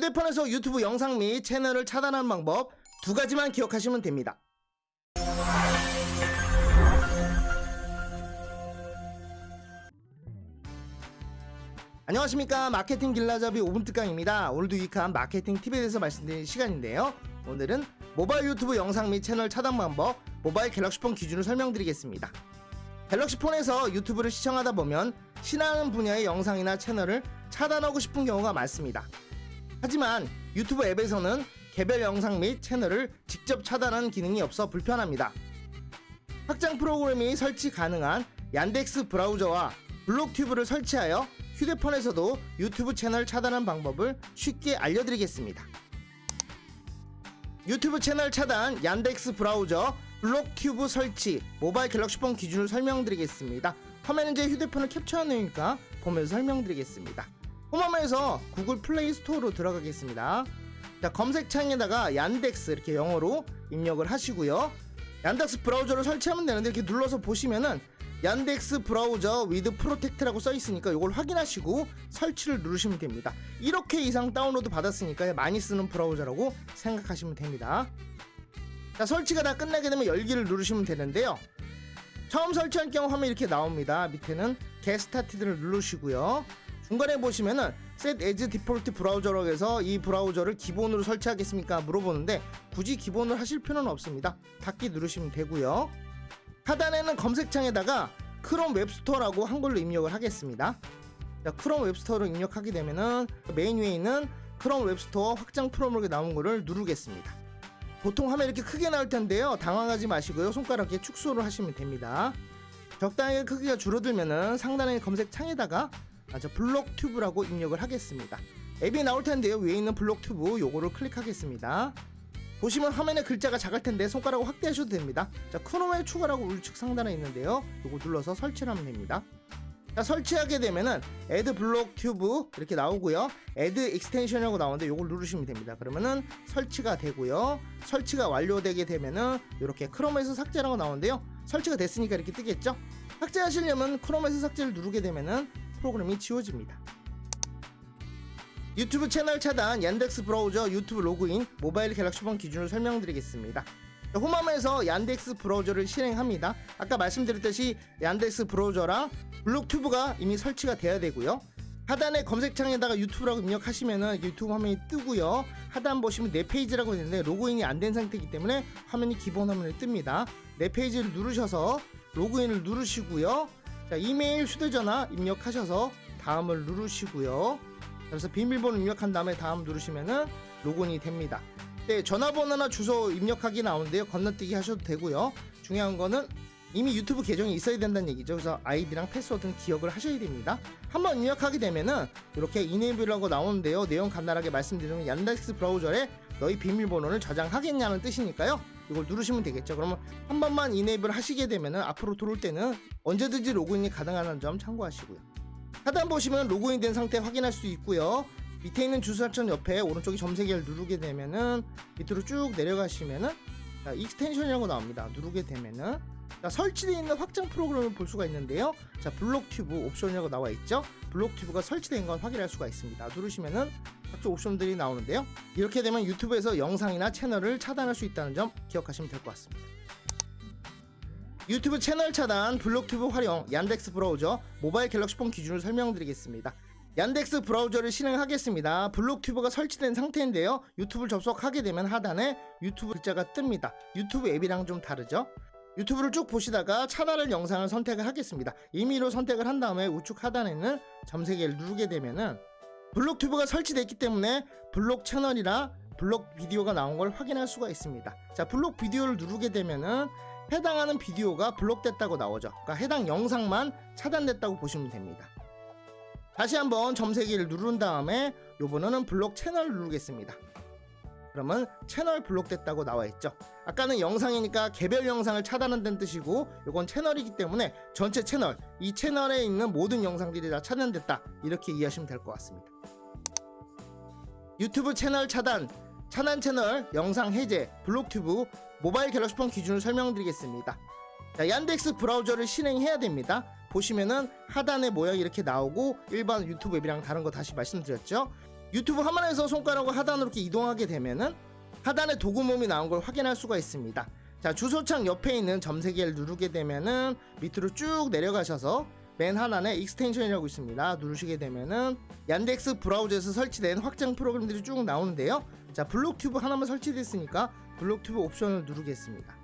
휴대폰에서 유튜브 영상 및 채널을 차단하는 방법 두 가지만 기억하시면 됩니다. 안녕하십니까 마케팅 길라잡이 5분 특강입니다. 오늘도 유익한 마케팅 팁에 대해서 말씀드릴 시간인데요. 오늘은 모바일 유튜브 영상 및 채널 차단 방법 모바일 갤럭시폰 기준을 설명드리겠습니다. 갤럭시폰에서 유튜브를 시청하다 보면 신하는 분야의 영상이나 채널을 차단하고 싶은 경우가 많습니다. 하지만 유튜브 앱에서는 개별 영상 및 채널을 직접 차단하는 기능이 없어 불편합니다. 확장 프로그램이 설치 가능한 얀덱스 브라우저와 블록튜브를 설치하여 휴대폰에서도 유튜브 채널 차단한 방법을 쉽게 알려드리겠습니다. 유튜브 채널 차단, 얀덱스 브라우저, 블록튜브 설치, 모바일 갤럭시폰 기준을 설명드리겠습니다. 화면은 제 휴대폰을 캡처한 내용이니까 보면서 설명드리겠습니다. 홈화면에서 구글 플레이 스토어로 들어가겠습니다. 자, 검색창에다가 얀덱스 이렇게 영어로 입력을 하시고요. 얀덱스 브라우저를 설치하면 되는데 이렇게 눌러서 보시면은 얀덱스 브라우저 위드 프로텍트라고 써 있으니까 이걸 확인하시고 설치를 누르시면 됩니다. 이렇게 이상 다운로드 받았으니까 많이 쓰는 브라우저라고 생각하시면 됩니다. 자, 설치가 다 끝나게 되면 열기를 누르시면 되는데요. 처음 설치할 경우 화면 이렇게 나옵니다. 밑에는 Started를 누르시고요. 중간에 보시면은 Set as Default 브라우저라고 해서 이 브라우저를 기본으로 설치하겠습니까? 물어보는데 굳이 기본으로 하실 필요는 없습니다. 닫기 누르시면 되고요. 하단에는 검색창에다가 크롬 웹스토어라고 한글로 입력을 하겠습니다. 자, 크롬 웹스토어로 입력하게 되면은 메인 위에 있는 크롬 웹스토어 확장 프로그램이 나온 거를 누르겠습니다. 보통 화면 이렇게 크게 나올 텐데요. 당황하지 마시고요. 손가락에 축소를 하시면 됩니다. 적당히 크기가 줄어들면은 상단의 검색창에다가 아, 저 블록 튜브라고 입력을 하겠습니다. 앱이 나올 텐데요. 위에 있는 블록 튜브 요거를 클릭하겠습니다. 보시면 화면에 글자가 작을 텐데 손가락을 확대하셔도 됩니다. 자, 크롬에 추가라고 우측 상단에 있는데요. 요거 눌러서 설치를 하면 됩니다. 자, 설치하게 되면은 Add 블록 튜브 이렇게 나오고요. Add 익스텐션이라고 나오는데 요걸 누르시면 됩니다. 그러면은 설치가 되고요. 설치가 완료되게 되면은 이렇게 크롬에서 삭제라고 나오는데요. 설치가 됐으니까 이렇게 뜨겠죠? 삭제하시려면 크롬에서 삭제를 누르게 되면은 프로그램이 지워집니다. 유튜브 채널 차단, 얀덱스 브라우저, 유튜브 로그인, 모바일 갤럭시 폰 기준을 설명드리겠습니다. 자, 홈화면에서 얀덱스 브라우저를 실행합니다. 아까 말씀드렸듯이 얀덱스 브라우저랑 블록튜브가 이미 설치가 돼야 되고요. 하단에 검색창에다가 유튜브라고 입력하시면은 유튜브 화면이 뜨고요. 하단 보시면 내 페이지라고 있는데 로그인이 안 된 상태이기 때문에 화면이 기본 화면에 뜹니다. 내 페이지를 누르셔서 로그인을 누르시고요. 자, 이메일, 휴대전화 입력하셔서 다음을 누르시고요. 그래서 비밀번호 입력한 다음에 다음 누르시면은 로그인이 됩니다. 네, 전화번호나 주소 입력하기 나오는데요. 건너뛰기 하셔도 되고요. 중요한 거는 이미 유튜브 계정이 있어야 된다는 얘기죠. 그래서 아이디랑 패스워드는 기억을 하셔야 됩니다. 한번 입력하게 되면은 이렇게 이네이블이라고 나오는데요. 내용 간단하게 말씀드리면 얀덱스 브라우저에 너희 비밀번호를 저장하겠냐는 뜻이니까요. 이걸 누르시면 되겠죠. 그러면 한 번만 이네이블 하시게 되면은 앞으로 들어올 때는 언제든지 로그인이 가능하다는 점 참고하시고요. 하단 보시면 로그인 된 상태 확인할 수 있고요. 밑에 있는 주소창 옆에 오른쪽에 점세 개를 누르게 되면은 밑으로 쭉 내려가시면은 자, 익스텐션이라고 나옵니다. 누르게 되면은 자, 설치되어 있는 확장 프로그램을 볼 수가 있는데요. 자, 블록튜브 옵션이라고 나와 있죠. 블록튜브가 설치된 건 확인할 수가 있습니다. 누르시면은 각종 옵션들이 나오는데요. 이렇게 되면 유튜브에서 영상이나 채널을 차단할 수 있다는 점 기억하시면 될 것 같습니다. 유튜브 채널 차단, 블록튜브 활용, 얀덱스 브라우저, 모바일 갤럭시 폰 기준을 설명드리겠습니다. 얀덱스 브라우저를 실행하겠습니다. 블록튜브가 설치된 상태인데요. 유튜브를 접속하게 되면 하단에 유튜브 글자가 뜹니다. 유튜브 앱이랑 좀 다르죠? 유튜브를 쭉 보시다가 차단할 영상을 선택을 하겠습니다. 임의로 선택을 한 다음에 우측 하단에 있는 점세개를 누르게 되면은 블록튜브가 설치됐기 때문에 블록 채널이나 블록 비디오가 나온 걸 확인할 수가 있습니다. 자, 블록 비디오를 누르게 되면은 해당하는 비디오가 블록됐다고 나오죠. 그러니까 해당 영상만 차단됐다고 보시면 됩니다. 다시 한번 점세기를 누른 다음에 요번에는 블록 채널을 누르겠습니다. 그러면 채널 블록됐다고 나와 있죠. 아까는 영상이니까 개별 영상을 차단한다는 뜻이고 요건 채널이기 때문에 전체 채널, 이 채널에 있는 모든 영상들이 다 차단됐다. 이렇게 이해하시면 될 것 같습니다. 유튜브 채널 차단, 차단 채널, 영상 해제, 블록튜브, 모바일 갤럭시폰 기준을 설명드리겠습니다. 자, 얀덱스 브라우저를 실행해야 됩니다. 보시면은 하단에 모양이 이렇게 나오고 일반 유튜브 앱이랑 다른 거 다시 말씀드렸죠. 유튜브 화면에서 손가락을 하단으로 이렇게 이동하게 되면은 하단에 도구 몸이 나온 걸 확인할 수가 있습니다. 자 주소창 옆에 있는 점세 개를 누르게 되면은 밑으로 쭉 내려가셔서 맨 하단에 익스텐션이라고 있습니다. 누르시게 되면은 얀덱스 브라우저에서 설치된 확장 프로그램들이 쭉 나오는데요. 자 블록튜브 하나만 설치됐으니까 블록튜브 옵션을 누르겠습니다.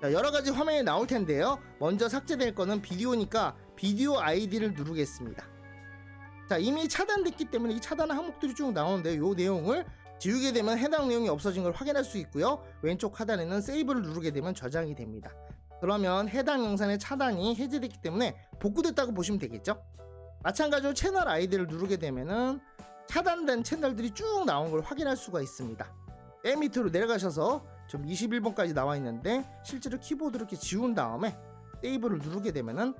자, 여러 가지 화면이 나올 텐데요. 먼저 삭제될 거는 비디오니까 비디오 아이디를 누르겠습니다. 자, 이미 차단됐기 때문에 이 차단 항목들이 쭉 나오는데요. 이 내용을 지우게 되면 해당 내용이 없어진 걸 확인할 수 있고요. 왼쪽 하단에는 세이브를 누르게 되면 저장이 됩니다. 그러면 해당 영상의 차단이 해제됐기 때문에 복구됐다고 보시면 되겠죠? 마찬가지로 채널 아이디를 누르게 되면은 차단된 채널들이 쭉 나온 걸 확인할 수가 있습니다. 맨 밑으로 내려가셔서 좀 21번까지 나와 있는데 실제로 키보드로 이렇게 지운 다음에 세이브를 누르게 되면은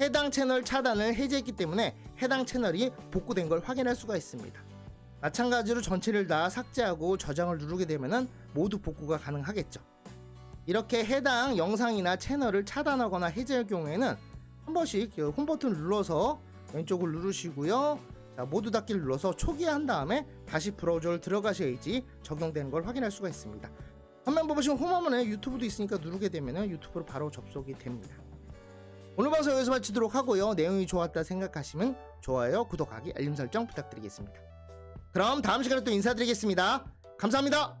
해당 채널 차단을 해제했기 때문에 해당 채널이 복구된 걸 확인할 수가 있습니다. 마찬가지로 전체를 다 삭제하고 저장을 누르게 되면은 모두 복구가 가능하겠죠. 이렇게 해당 영상이나 채널을 차단하거나 해제할 경우에는 한 번씩 그홈 버튼 눌러서 왼쪽을 누르시고요. 자, 모두 닫기를 눌러서 초기화한 다음에 다시 브라우저를 들어가셔야지 적용되는 걸 확인할 수가 있습니다. 화면 보시면 홈화면에 유튜브도 있으니까 누르게 되면 유튜브로 바로 접속이 됩니다. 오늘 방송 여기서 마치도록 하고요. 내용이 좋았다 생각하시면 좋아요, 구독하기, 알림 설정 부탁드리겠습니다. 그럼 다음 시간에 또 인사드리겠습니다. 감사합니다.